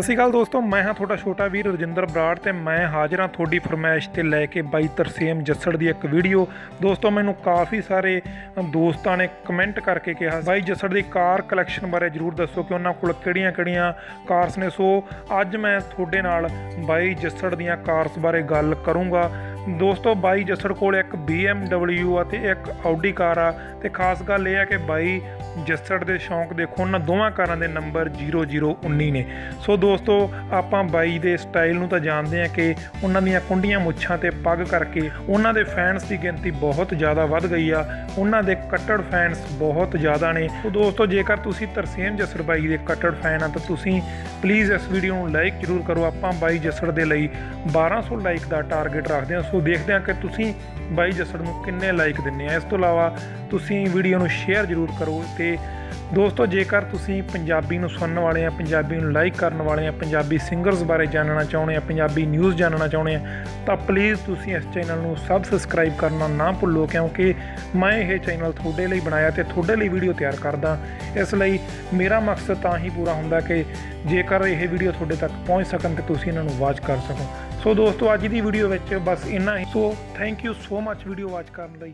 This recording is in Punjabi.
ਸਤਿ ਸ਼੍ਰੀ ਅਕਾਲ ਦੋਸਤੋ, ਮੈਂ ਹਾਂ ਤੁਹਾਡਾ ਛੋਟਾ ਵੀਰ ਰਜਿੰਦਰ ਬਰਾੜ ਤੇ ਮੈਂ ਹਾਜ਼ਰ ਹਾਂ ਤੁਹਾਡੀ ਫਰਮਾਇਸ਼ ਤੇ ਲੈ ਕੇ ਬਾਈ ਤਰਸੇਮ ਜੱਸੜ ਦੀ ਇੱਕ ਵੀਡੀਓ। ਦੋਸਤੋ, ਮੈਨੂੰ ਕਾਫੀ ਸਾਰੇ ਦੋਸਤਾਂ ਨੇ ਕਮੈਂਟ ਕਰਕੇ ਕਿਹਾ, ਬਾਈ ਜੱਸੜ ਦੀ ਕਾਰ ਕਲੈਕਸ਼ਨ ਬਾਰੇ ਜਰੂਰ ਦੱਸੋ ਕਿ ਉਹਨਾਂ ਕੋਲ ਕਿਹੜੀਆਂ-ਕਿਹੜੀਆਂ ਕਾਰਸ ਨੇ। ਸੋ, ਅੱਜ ਮੈਂ ਤੁਹਾਡੇ ਨਾਲ ਬਾਈ ਜੱਸੜ ਦੀਆਂ ਕਾਰਸ ਬਾਰੇ ਗੱਲ ਕਰੂੰਗਾ। ਦੋਸਤੋ, ਬਾਈ ਜੱਸੜ ਕੋਲ ਇੱਕ BMW ਆ ਤੇ ਇੱਕ ਆਡੀ ਕਾਰ ਆ। ਤੇ ਖਾਸ ਗੱਲ ਇਹ ਆ ਕਿ ਬਾਈ ਜੱਸੜ ਦੇ ਸ਼ੌਂਕ ਦੇਖੋ, ਉਹਨਾਂ ਦੋਵਾਂ ਕਾਰਾਂ ਦੇ ਨੰਬਰ 0019 ਨੇ। ਸੋ ਦੋਸਤੋ, ਆਪਾਂ ਬਾਈ ਦੇ ਸਟਾਈਲ ਨੂੰ ਤਾਂ ਜਾਣਦੇ ਆ ਕਿ ਉਹਨਾਂ ਦੀਆਂ ਕੁੰਡੀਆਂ ਮੁੱਛਾਂ ਤੇ ਪੱਗ ਕਰਕੇ ਉਹਨਾਂ ਦੇ ਫੈਨਸ ਦੀ ਗਿਣਤੀ ਬਹੁਤ ਜ਼ਿਆਦਾ ਵੱਧ ਗਈ ਆ। ਉਹਨਾਂ ਦੇ ਕੱਟੜ ਫੈਨਸ ਬਹੁਤ ਜ਼ਿਆਦਾ ਨੇ। ਸੋ ਦੋਸਤੋ, ਜੇਕਰ ਤੁਸੀਂ ਤਰਸੇਮ ਜੱਸੜ ਬਾਈ ਦੇ ਕੱਟੜ ਫੈਨ ਆ, ਤਾਂ ਤੁਸੀਂ ਪਲੀਜ਼ ਇਸ ਵੀਡੀਓ ਨੂੰ ਲਾਈਕ ਜ਼ਰੂਰ ਕਰੋ। ਆਪਾਂ ਬਾਈ ਜੱਸੜ ਦੇ ਲਈ 1200 ਲਾਈਕ ਦਾ ਟਾਰਗੇਟ ਰੱਖਦੇ ਹਾਂ। ਸੋ ਦੇਖਦੇ ਹਾਂ ਕਿ ਤੁਸੀਂ ਬਾਈ ਜੱਸੜ ਨੂੰ ਕਿੰਨੇ ਲਾਈਕ ਦਿੰਨੇ ਆ। ਇਸ ਤੋਂ ਇਲਾਵਾ ਤੁਸੀਂ ਵੀਡੀਓ ਨੂੰ ਸ਼ੇਅਰ ਜ਼ਰੂਰ ਕਰੋ ਤੇ ਦੋਸਤੋ, ਜੇਕਰ ਤੁਸੀਂ ਪੰਜਾਬੀ ਨੂੰ ਸੁਣਨ ਵਾਲੇ ਆ, ਪੰਜਾਬੀ ਨੂੰ ਲਾਈਕ ਕਰਨ ਵਾਲੇ ਆ, ਪੰਜਾਬੀ ਸਿੰਗਰਸ ਬਾਰੇ ਜਾਣਨਾ ਚਾਹੁੰਦੇ ਆ, ਪੰਜਾਬੀ ਨਿਊਜ਼ ਜਾਣਨਾ ਚਾਹੁੰਦੇ ਆ, ਤਾਂ ਪਲੀਜ਼ ਤੁਸੀਂ ਇਸ ਚੈਨਲ ਨੂੰ ਸਬਸਕ੍ਰਾਈਬ ਕਰਨਾ ਨਾ ਭੁੱਲੋ, ਕਿਉਂਕਿ ਮੈਂ ਇਹ ਚੈਨਲ ਤੁਹਾਡੇ ਲਈ ਬਣਾਇਆ ਤੇ ਤੁਹਾਡੇ ਲਈ ਵੀਡੀਓ ਤਿਆਰ ਕਰਦਾ। ਇਸ ਲਈ ਮੇਰਾ ਮਕਸਦ ਤਾਂ ਹੀ ਪੂਰਾ ਹੁੰਦਾ ਕਿ ਜੇਕਰ ਇਹ ਵੀਡੀਓ ਤੁਹਾਡੇ ਤੱਕ ਪਹੁੰਚ ਸਕਣ ਤੇ ਤੁਸੀਂ ਇਹਨਾਂ ਨੂੰ ਵਾਚ ਕਰ ਸਕੋ। ਸੋ ਦੋਸਤੋ, ਅੱਜ ਦੀ ਵੀਡੀਓ ਵਿੱਚ ਬਸ ਇੰਨਾ ਹੀ। So thank you so much video watch ਕਰਨ ਲਈ।